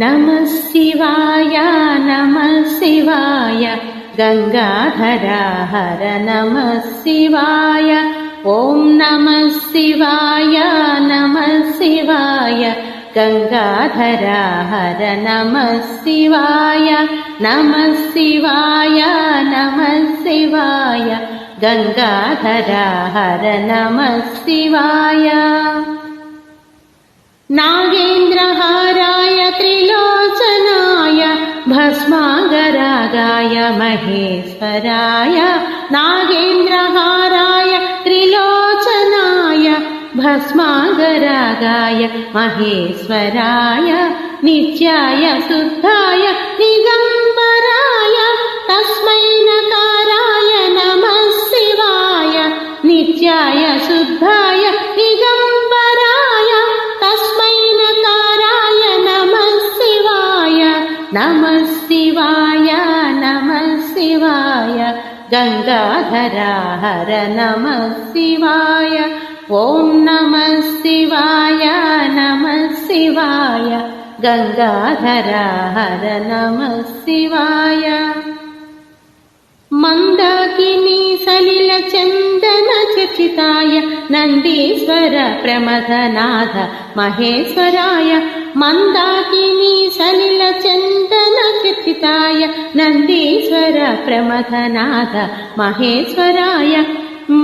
नमः शिवाय नमः शिवाय गङ्गाधरा हर नमः शिवाय ॐ नमः शिवाय नमः शिवाय गङ्गाधरा हर नमः शिवाय नमः शिवाय नमः शिवाय गङ्गाधरा हर नमः शिवाय। नागेन्द्रहाराय भस्मागरागाय महेश्वराय नागेन्द्रहाराय त्रिलोचनाय भस्मागरागाय महेश्वराय नित्याय शुद्धाय निगम्बराय तस्मै नकाराय नमः शिवाय नित्याय शुद्धाय निगम्बराय तस्मै नकाराय नमः शिवाय नमः गङ्गाधरा हर नमः शिवाय। ॐ नमः शिवाय नमः शिवाय। गङ्गाधरा हर नमः शिवाय सलिलचन्दनचचिताय नन्दीश्वर प्रमथनाथ महेश्वराय मन्दाकिनी सलिलचन्दनचचिताय नन्दीश्वर प्रमथनाथ महेश्वराय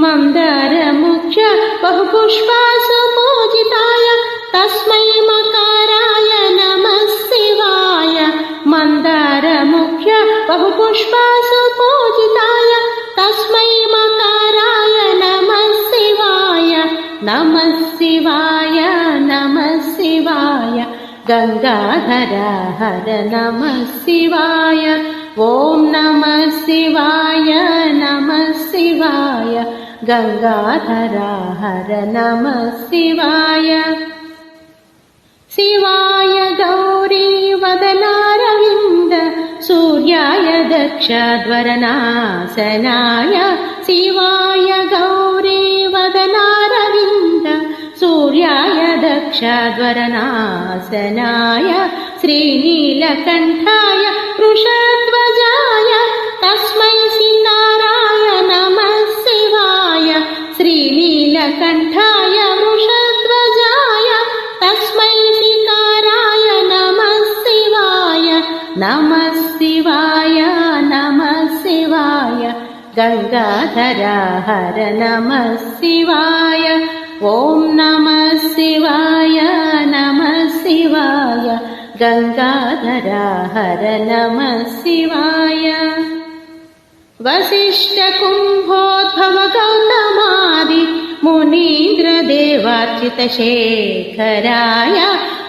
मन्दारमुख्य बहुपुष्पासु पूजिताय तस्मै मकाराय नमः शिवाय मन्दारमुख्य बहुपुष्पासु पूजिताय तस्मै नमः शिवाय नमः शिवाय। गङ्गाधरा हर नमः शिवाय। ॐ नमः शिवाय नमः शिवाय। गङ्गाधरा हर नमः शिवाय। शिवाय गौरी वदनारविन्द सूर्याय दक्षध्वरनाशनाय। शिवाय गौरी वदनारविन्द सूर्याय दक्षध्वरनाशनाय श्रीनीलकण्ठाय वृषध्वजाय तस्मै सिन्नाराय नमः शिवाय श्रीनीलकण्ठाय वृषध्वजाय तस्मै सिकाराय नमः शिवाय नमः शिवाय नमः शिवाय गङ्गाधरा हर नमः शिवाय ॐ नमः शिवाय नमः शिवाय गङ्गाधरा हर नमः शिवाय। वसिष्ठकुम्भोद्भव गौतमादि मुनीन्द्रदेवार्चितशेखराय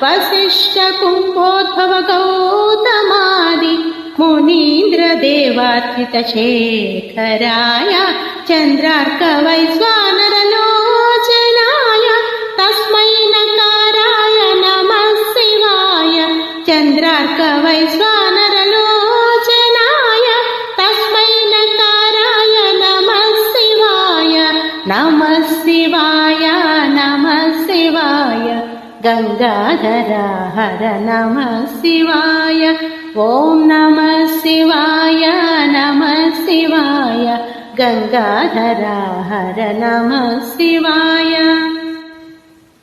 वसिष्ठकुम्भोद्भव गौतमादि मुनीन्द्रदेवार्चितशेखराय चन्द्रार्कवैश्वानरलोचनाय चन्द्रार्कवैश्वानरलोचनाय तस्मै नकाराय नमः शिवाय नमः शिवाय नमः शिवाय गङ्गाधरा हर नमः शिवाय ॐ नमः शिवाय नमः शिवाय गङ्गाधरा हर नमः शिवाय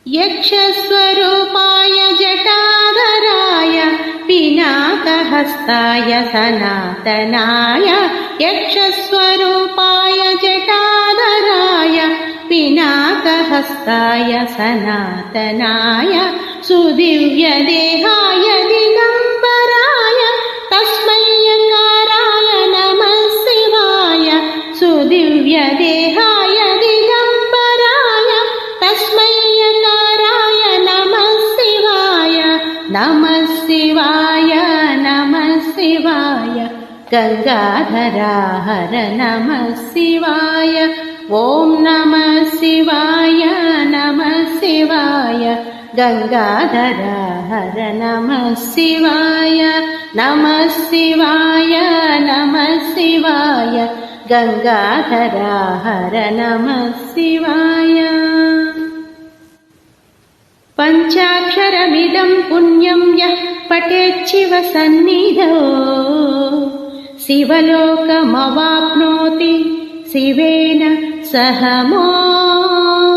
यक्षस्वरूपाय जटाधराय पिनाकहस्ताय सनातनाय यक्षस्वरूपाय जटाधराय पिनाकहस्ताय सनातनाय सुदिव्यदेहाय दिगम्बराय तस्मै यकाराय नमः शिवाय सुदिव्यदेहाय दिगम्बराय तस्मै यकाराय नमः शिवाय नमः गङ्गाधरा हर नमः शिवाय ॐ नमः शिवाय नमः शिवाय गङ्गाधरा हर नमः शिवाय नमः शिवाय नमः शिवाय गङ्गाधरा हर नमः शिवाय पञ्चाक्षरमिदं पुण्यं यः पठेच्छिव सन्निधौ शिवलोकमवाप्नोति शिवेन सह मोदते